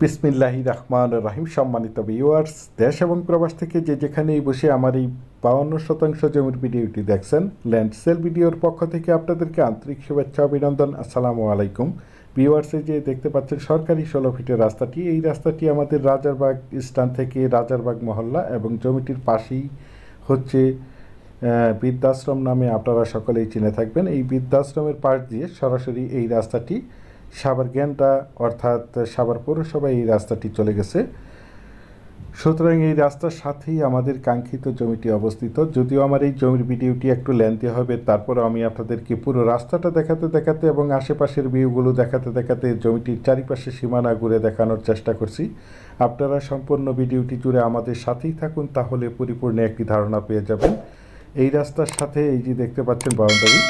বিসমিল্লাহি রহমান রাহিম। সম্মানিত ভিউয়ার্স দেশ এবং প্রবাস থেকে যে যেখানেই বসে আমার এই বাউন্ন শতাংশ জমির ভিডিওটি দেখছেন ল্যান্ড সেল ভিডিওর পক্ষ থেকে আপনাদেরকে আন্তরিক শুভেচ্ছা, অভিনন্দন, আসসালামু আলাইকুম। ভিউয়ার্সে যে দেখতে পাচ্ছেন, সরকারি ষোলো ফিটের রাস্তাটি। এই রাস্তাটি আমাদের রাজারবাগ স্ট্যান্ড থেকে রাজারবাগ মহল্লা এবং জমিটির পাশেই হচ্ছে বৃদ্ধাশ্রম নামে আপনারা সকলেই চিনে থাকবেন। এই বৃদ্ধাশ্রমের পাশ দিয়ে সরাসরি এই রাস্তাটি সাভার জ্ঞানটা অর্থাৎ সাভার পৌরসভায় এই রাস্তাটি চলে গেছে। সুতরাং এই রাস্তার সাথেই আমাদের কাঙ্ক্ষিত জমিটি অবস্থিত। যদিও আমার এই জমির ভিডিওটি একটু লেন্থি হবে তারপরে আমি আপনাদেরকে পুরো রাস্তাটা দেখাতে দেখাতে এবং আশেপাশের ভিউগুলো দেখাতে দেখাতে জমিটির চারিপাশে সীমানা ঘুরে দেখানোর চেষ্টা করছি। আপনারা সম্পূর্ণ ভিডিওটি জুড়ে আমাদের সাথেই থাকুন, তাহলে পরিপূর্ণ একটি ধারণা পেয়ে যাবেন। এই রাস্তার সাথে এই যে দেখতে পাচ্ছেন বাউন্ডারি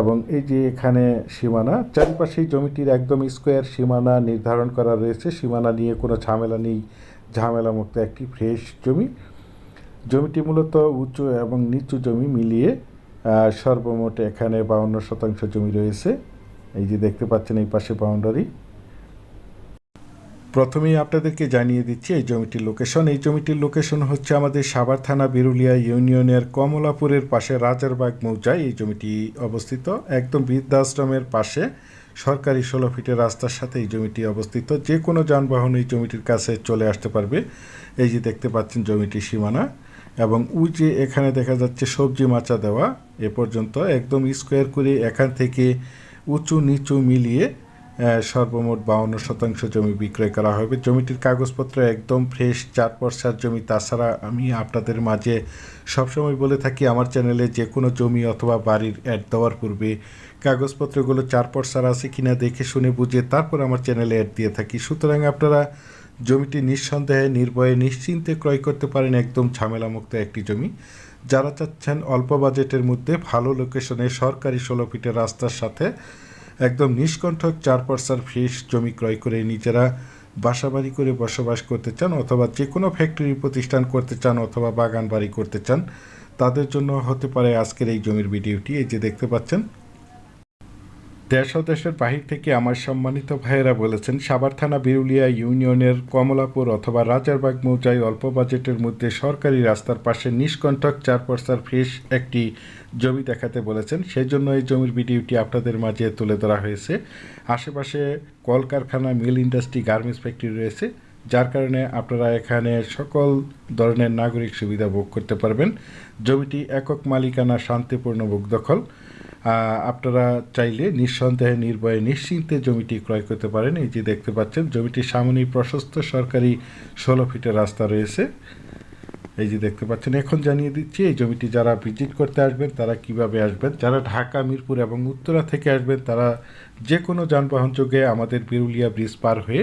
এবং এই যে এখানে সীমানা, চারিপাশেই জমিটির একদম স্কোয়ার সীমানা নির্ধারণ করা রয়েছে। সীমানা নিয়ে কোনো ঝামেলা নেই ঝামেলা মুক্ত একটি ফ্রেশ জমি। জমিটি মূলত উঁচু এবং নিচু জমি মিলিয়ে সর্বমোট এখানে বাউন্ন শতাংশ জমি রয়েছে। এই যে দেখতে পাচ্ছেন এই পাশে বাউন্ডারি প্রথমেই আপনাদেরকে জানিয়ে দিচ্ছি, এই জমিটির লোকেশন এই জমিটির লোকেশন হচ্ছে আমাদের সাভার থানা বিরুলিয়া ইউনিয়নের কমলাপুরের পাশে রাজারবাগ মৌজায় এই জমিটি অবস্থিত। একদম বৃদ্ধাশ্রমের পাশে সরকারি ষোলো ফিটের রাস্তার সাথে এই জমিটি অবস্থিত। যে কোনো যানবাহন এই জমিটির কাছে চলে আসতে পারবে। এই যে দেখতে পাচ্ছেন জমিটির সীমানা এবং ওই যে এখানে দেখা যাচ্ছে সবজি মাচা দেওয়া, এ পর্যন্ত একদম স্কোয়ার করে এখান থেকে উঁচু নিচু মিলিয়ে সর্বমোট বাউন্ন শতাংশ জমি বিক্রয় করা হবে। জমিটির কাগজপত্র একদম ফ্রেশ চার পর্সার জমি। তাছাড়া আমি আপনাদের মাঝে সবসময় বলে থাকি, আমার চ্যানেলে যে কোনো জমি অথবা বাড়ির অ্যাড দেওয়ার পূর্বে কাগজপত্রগুলো চার পর্সার আছে কিনা দেখে শুনে বুঝে তারপর আমার চ্যানেলে অ্যাড দিয়ে থাকি। সুতরাং আপনারা জমিটি নিঃসন্দেহে, নির্ভয়ে, নিশ্চিন্তে ক্রয় করতে পারেন একদম ঝামেলামুক্ত একটি জমি। যারা চাচ্ছেন অল্প বাজেটের মধ্যে ভালো লোকেশনে সরকারি ষোলো ফিটের রাস্তার সাথে একদম নিষ্কণ্ঠক চার পার্সার ফ্রেশ জমি ক্রয় করে নিজেরা বাসাবাড়ি করে বসবাস করতে চান অথবা যে কোনো ফ্যাক্টরি প্রতিষ্ঠান করতে চান অথবা বাগান বাড়ি করতে চান, তাদের জন্য হতে পারে আজকের এই জমির ভিডিওটি। এই যে দেখতে পাচ্ছেন দেশ ও দেশের বাহির থেকে আমার সম্মানিত ভাইয়েরা বলেছেন, সাভার থানা বিরুলিয়া ইউনিয়নের কমলাপুর অথবা রাজারবাগ মৌজায় অল্প বাজেটের মধ্যে সরকারি রাস্তার পাশে নিষ্কণ্ঠক চার পর্সার ফ্রেশ একটি জমি দেখাতে বলেছেন। সেই জন্য এই জমির ভিডিওটি আপনাদের মাঝে তুলে ধরা হয়েছে। আশেপাশে কলকারখানা, মিল ইন্ডাস্ট্রি, গার্মেন্টস ফ্যাক্টরি রয়েছে, যার কারণে আপনারা এখানে সকল ধরনের নাগরিক সুবিধা ভোগ করতে পারবেন। জমিটি একক মালিকানা শান্তিপূর্ণ ভোগ দখল। আপনারা চাইলে নিঃসন্দেহে নির্ভয়ে নিশ্চিন্তে জমিটি ক্রয় করতে পারেন। এই যে দেখতে পাচ্ছেন জমিটির সামনেই প্রশস্ত সরকারি ষোলো ফিটের রাস্তা রয়েছে। এই যে দেখতে পাচ্ছেন, এখন জানিয়ে দিচ্ছি, এই জমিটি যারা ভিজিট করতে আসবেন, তারা কীভাবে আসবেন? যারা ঢাকা, মিরপুর এবং উত্তরা থেকে আসবেন, তারা যে কোনো যানবাহন যোগে আমাদের বিরুলিয়া ব্রিজ পার হয়ে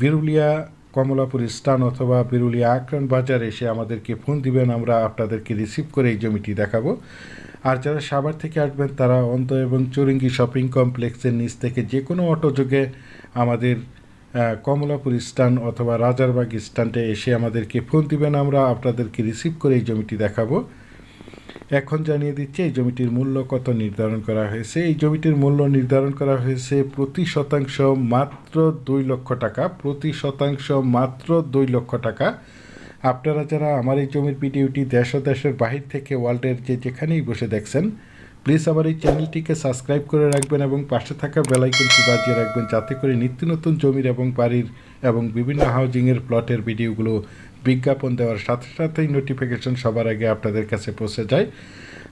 বিরুলিয়া কমলাপুর স্টান অথবা বিরুলিয়া আক্রান বাজার এসে আমাদেরকে ফোন দিবেন, আমরা আপনাদেরকে রিসিভ করে এই জমিটি দেখাবো। আর যারা সাভার থেকে আসবেন, তারা অন্ত এবং চুরিঙ্গি শপিং কমপ্লেক্সের নিচ থেকে যে কোনো অটো যোগে আমাদের কমলাপুর স্ট্যান্ড অথবা রাজারবাগ স্ট্যান্ডে এসে আমাদেরকে ফোন দিবেন, আমরা আপনাদেরকে রিসিভ করে এই জমিটি দেখাবো। এখন জানিয়ে দিচ্ছে, এই জমিটির মূল্য কত নির্ধারণ করা হয়েছে? এই জমিটির মূল্য নির্ধারণ করা হয়েছে প্রতি শতাংশ মাত্র দুই লক্ষ টাকা, প্রতি শতাংশ মাত্র দুই লক্ষ টাকা। আপনারা যারা আমার এই জমির ভিডিওটি দেশ ও দেশের বাহির থেকে ওয়ার্ল্ডের যে যেখানেই বসে দেখছেন, প্লিজ আমার এই চ্যানেলটিকে সাবস্ক্রাইব করে রাখবেন এবং পাশে থাকা বেলাইকনটি বাজিয়ে রাখবেন, যাতে করে নিত্য নতুন জমির এবং বাড়ির এবং বিভিন্ন হাউজিংয়ের প্লটের ভিডিওগুলো বিজ্ঞাপন দেওয়ার সাথে সাথেই নোটিফিকেশন সবার আগে আপনাদের কাছে পৌঁছে যায়।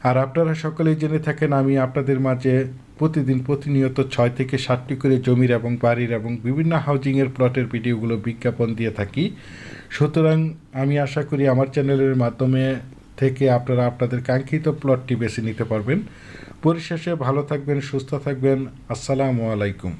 আর আপনারা সকলেই জেনে থাকেন, আমি আপনাদের মাঝে প্রতিদিন প্রতিনিয়ত ছয় থেকে সাতটি করে জমির এবং বাড়ির এবং বিভিন্ন হাউজিংয়ের প্লটের ভিডিওগুলো বিজ্ঞাপন দিয়ে থাকি। সুতরাং আমি আশা করি আমার চ্যানেলের মাধ্যমে থেকে আপনারা আপনাদের কাঙ্ক্ষিত প্লটটি বেছে নিতে পারবেন। পরিশেষে ভালো থাকবেন, সুস্থ থাকবেন। আসসালামু আলাইকুম।